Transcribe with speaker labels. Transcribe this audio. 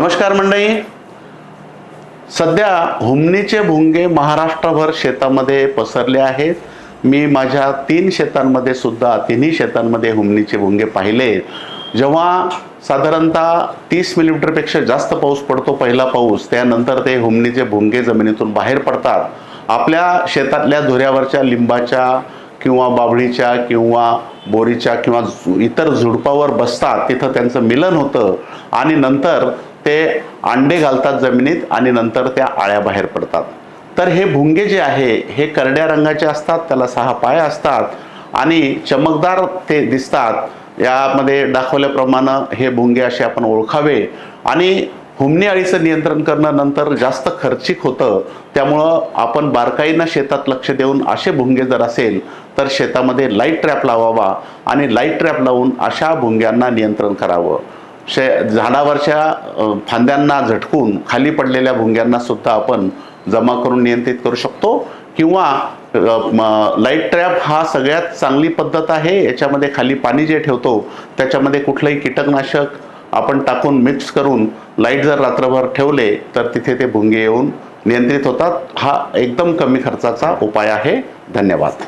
Speaker 1: नमस्कार मंडळी. सध्या हुमणीचे भुंगे महाराष्ट्रभर शेतामध्ये पसरले आहेत. मी माझ्या तीन शेतांमध्ये सुद्धा तिन्ही शेतांमध्ये हुमणीचे भुंगे पाहिले. जेव्हा साधारणतः तीस मिलीमीटरपेक्षा जास्त पाऊस पडतो पहिला पाऊस त्यानंतर ते हुमणीचे भुंगे जमिनीतून बाहेर पडतात. आपल्या शेतातल्या धुऱ्यावरच्या लिंबाच्या किंवा बाभळीच्या किंवा बोरीच्या किंवा झु- इतर झुडपावर बसतात. तिथं त्यांचं मिलन होतं. आणि नंतर ते अंडे घालतात जमिनीत आणि नंतर त्या आळ्या बाहेर पडतात. तर हे भुंगे जे आहे हे करड्या रंगाचे असतात त्याला सहा पाय असतात आणि चमकदार ते दिसतात. यामध्ये दाखवल्याप्रमाणे हे भुंगे असे आपण ओळखावे आणि हुमणी अळीचं नियंत्रण करणं नंतर जास्त खर्चिक होतं. त्यामुळं आपण बारकाईनं शेतात लक्ष देऊन असे भुंगे जर असेल तर शेतामध्ये लाइट ट्रॅप लावावा आणि लाइट ट्रॅप लावून अशा भुंग्यांना नियंत्रण करावं. शे झाडावरच्या फांद्यांना झटकून खाली पडलेल्या भुंग्यांना सुद्धा आपण जमा करून नियंत्रित करू शकतो किंवा लाइट ट्रॅप हा सगळ्यात चांगली पद्धत आहे. याच्यामध्ये खाली पाणी जे ठेवतो त्याच्यामध्ये कुठलंही कीटकनाशक आपण टाकून मिक्स करून लाइट जर रात्रभर ठेवले तर तिथे ते भुंगे येऊन नियंत्रित होतात. हा एकदम कमी खर्चाचा उपाय आहे. धन्यवाद.